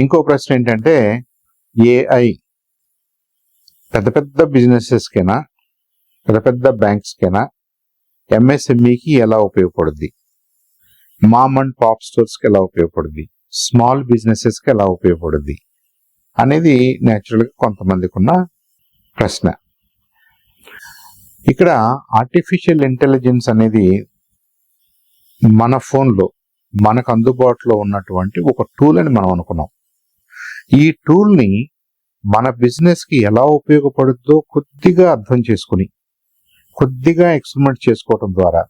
ఇంకో ప్రశ్న ఏంటంటే ఏఐ పెద్ద పెద్ద బిజినెసెస్కేనా పెద్ద పెద్ద బ్యాంక్స్కేనా ఎంఎస్ఎంఈకి ఎలా ఉపయోగపడుద్ది? మామ్ అండ్ పాప్ స్టోర్స్కి ఎలా ఉపయోగపడుద్ది? స్మాల్ బిజినెసెస్కి ఎలా ఉపయోగపడుద్ది? అనేది న్యాచురల్గా కొంతమందికి ఉన్న ప్రశ్న. ఇక్కడ ఆర్టిఫిషియల్ ఇంటెలిజెన్స్ అనేది మన ఫోన్లో మనకు అందుబాటులో ఉన్నటువంటి ఒక టూల్ అని మనం అనుకున్నాం. ఈ టూల్ని మన బిజినెస్కి ఎలా ఉపయోగపడుద్దో కొద్దిగా అర్థం చేసుకుని కొద్దిగా ఎక్స్పెరిమెంట్ చేసుకోవటం ద్వారా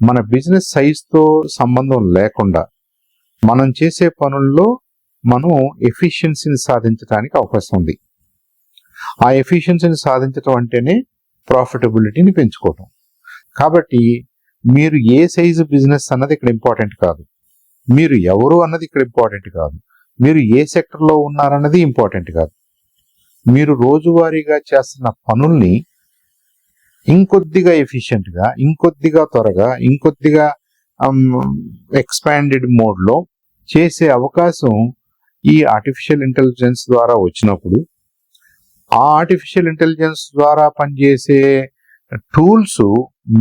మన బిజినెస్ సైజ్తో సంబంధం లేకుండా మనం చేసే పనుల్లో మనం ఎఫిషియన్సీని సాధించడానికి అవకాశం ఉంది. ఆ ఎఫిషియన్సీని సాధించటం అంటేనే ప్రాఫిటబిలిటీని పెంచుకోవటం. కాబట్టి మీరు ఏ సైజు బిజినెస్ అన్నది ఇక్కడ ఇంపార్టెంట్ కాదు. మీరు ఎవరు అన్నది ఇక్కడ ఇంపార్టెంట్ కాదు. మీరు ఏ సెక్టర్లో ఉన్నారన్నది ఇంపార్టెంట్ కాదు. మీరు రోజువారీగా చేస్తున్న పనుల్ని ఇంకొద్దిగా ఎఫిషియెంట్గా ఇంకొద్దిగా త్వరగా ఇంకొద్దిగా ఎక్స్పాండెడ్ మోడ్లో చేసే అవకాశం ఈ ఆర్టిఫిషియల్ ఇంటెలిజెన్స్ ద్వారా వచ్చినప్పుడు ఆ ఆర్టిఫిషియల్ ఇంటెలిజెన్స్ ద్వారా పనిచేసే టూల్స్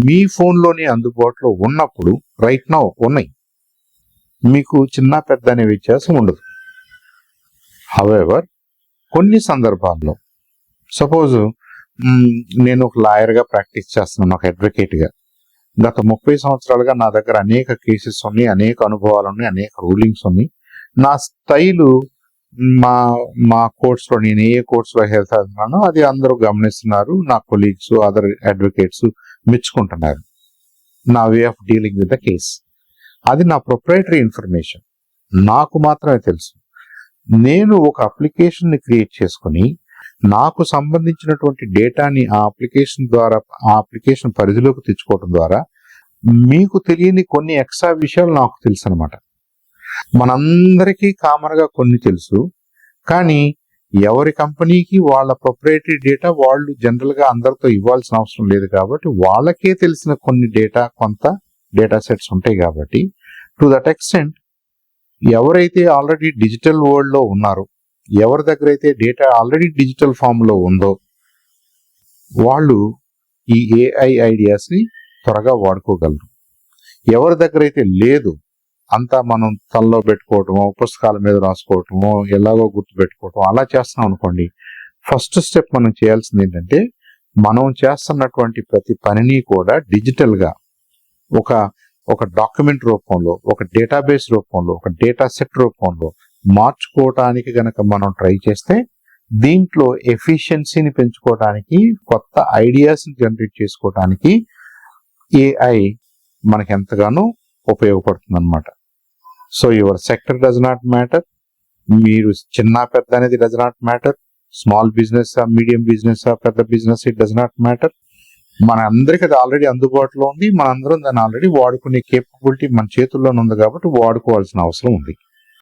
మీ ఫోన్లోనే అందుబాటులో ఉన్నప్పుడు రైట్ నా ఉన్నాయి. మీకు చిన్న పెద్ద అనే వ్యత్యాసం ఉండదు. హవెవర్ కొన్ని సందర్భాల్లో సపోజ్ నేను ఒక లాయర్గా ప్రాక్టీస్ చేస్తున్నాను ఒక అడ్వకేట్గా గత ముప్పై సంవత్సరాలుగా నా దగ్గర అనేక కేసెస్ ఉన్నాయి అనేక అనుభవాలు ఉన్నాయి అనేక రూలింగ్స్ ఉన్నాయి. నా స్టైలు మా మా కోర్ట్స్లో నేను ఏ కోర్ట్స్లో హెల్త్ అది అందరూ గమనిస్తున్నారు నా కొలీగ్స్ అదర్ అడ్వకేట్స్ మెచ్చుకుంటున్నారు. నా way of dealing with the case. అది నా ప్రొప్రైటరీ ఇన్ఫర్మేషన్ నాకు మాత్రమే తెలుసు. నేను ఒక అప్లికేషన్ని క్రియేట్ చేసుకుని నాకు సంబంధించినటువంటి డేటాని ఆ అప్లికేషన్ ద్వారా ఆ అప్లికేషన్ పరిధిలోకి తెచ్చుకోవడం ద్వారా మీకు తెలియని కొన్ని ఎక్స్ట్రా విషయాలు నాకు తెలుసు అనమాట మనందరికీ కామన్గా కొన్ని తెలుసు. కానీ ఎవరి కంపెనీకి వాళ్ళ ప్రొపరేటరీ డేటా వాళ్ళు జనరల్గా అందరితో ఇవ్వాల్సిన అవసరం లేదు కాబట్టి వాళ్ళకే తెలిసిన కొన్ని డేటా కొంత డేటా సెట్స్ ఉంటాయి కాబట్టి టు దట్ ఎక్స్టెంట్ ఎవరైతే ఆల్రెడీ డిజిటల్ వరల్డ్లో ఉన్నారో ఎవరి దగ్గర అయితే డేటా ఆల్రెడీ డిజిటల్ ఫామ్లో ఉందో వాళ్ళు ఈ ఏఐ ఐడియాస్ని త్వరగా వాడుకోగలరు. ఎవరి దగ్గర అయితే లేదు అంతా మనం తలలో పెట్టుకోవటమో పుస్తకాల మీద రాసుకోవటమో ఎలాగో గుర్తు పెట్టుకోవటం అలా చేస్తున్నాం అనుకోండి ఫస్ట్ స్టెప్ మనం చేయాల్సింది ఏంటంటే మనం చేస్తున్నటువంటి ప్రతి పనిని కూడా డిజిటల్గా ఒక ఒక డాక్యుమెంట్ రూపంలో ఒక డేటాబేస్ రూపంలో ఒక డేటా సెట్ రూపంలో మార్చుకోవటానికి గనక మనం ట్రై చేస్తే దీంట్లో ఎఫిషియన్సీని పెంచుకోవడానికి కొత్త ఐడియాస్ని జనరేట్ చేసుకోవడానికి ఏఐ మనకి ఎంతగానో ఉపయోగపడుతుంది అనమాట so your sector does not matter మీరు చిన్న పెద్ద అనేది does not matter small business medium business పెద్ద business it does not matter మన అందరికి అది ఆల్రెడీ అందుబాటులో ఉంది. మనందరం దాన్ని ఆల్రెడీ వాడుకునే కేపబిలిటీ మన చేతుల్లోనే ఉంది కాబట్టి వాడుకోవాల్సిన అవసరం ఉంది.